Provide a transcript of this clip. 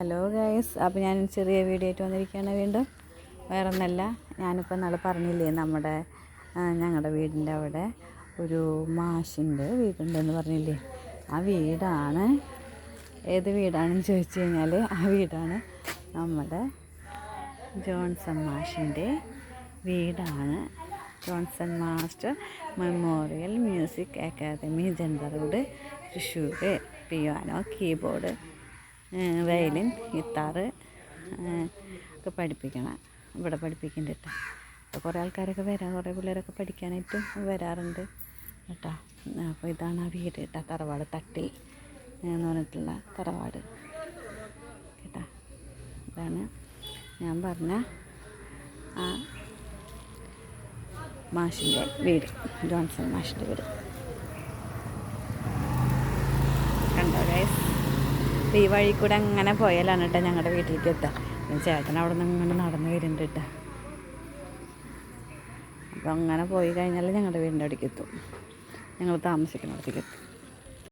Hello guys അപ്പോൾ ഞാൻ ചെറിയ വീഡിയോ ആയിട്ട് വന്നിരിക്കുകയാണ് വീണ്ടും. വേറെ ഒന്നല്ല ഞാനിപ്പോൾ നാളെ പറഞ്ഞില്ലേ നമ്മുടെ ഞങ്ങളുടെ വീടിന്റെ അവിടെ ഒരു മാഷിന്റെ വീടുണ്ടെന്ന് പറഞ്ഞില്ലേ? ആ വീടാണ്. ഏത് വീടാണെന്ന് ചോദിച്ചു കഴിഞ്ഞാൽ ആ വീടാണ് നമ്മുടെ ജോൺസൺ മാഷിന്റെ വീടാണ്. Johnson master memorial music academy road Thrissur piano keyboard violin guitar ഒക്കെ പഠിപ്പിക്കണം. ഇവിടെ പഠിപ്പിക്കുന്നുണ്ട് കേട്ടോ. അപ്പോൾ കുറേ ആൾക്കാരൊക്കെ വരാം കുറേ പിള്ളേരൊക്കെ പഠിക്കാനായിട്ടും വരാറുണ്ട് കേട്ടോ. അപ്പോൾ ഇതാണ് ആ വീട് കേട്ടോ തറവാട് തട്ടി എന്ന് പറഞ്ഞിട്ടുള്ള തറവാട് കേട്ടോ. ഇതാണ് ഞാൻ പറഞ്ഞ ആ മാഷിന്റെ വീട് ജോൺസൺ മാഷിന്റെ വീട് കണ്ടോ ഗൈസ് അപ്പോൾ ഈ വഴി കൂടെ അങ്ങനെ പോയാലാണ് കേട്ടോ ഞങ്ങളുടെ വീട്ടിലേക്ക് എത്തുക ചേട്ടൻ അവിടെ നിന്ന് ഇങ്ങനെ നടന്നു വരുന്നുണ്ട് കേട്ടോ അപ്പോൾ അങ്ങനെ പോയി കഴിഞ്ഞാൽ ഞങ്ങളുടെ വീടിന്റെ അടുത്തേക്ക് എത്തും. ഞങ്ങൾ താമസിക്കുന്നിടത്തേക്ക് എത്തും.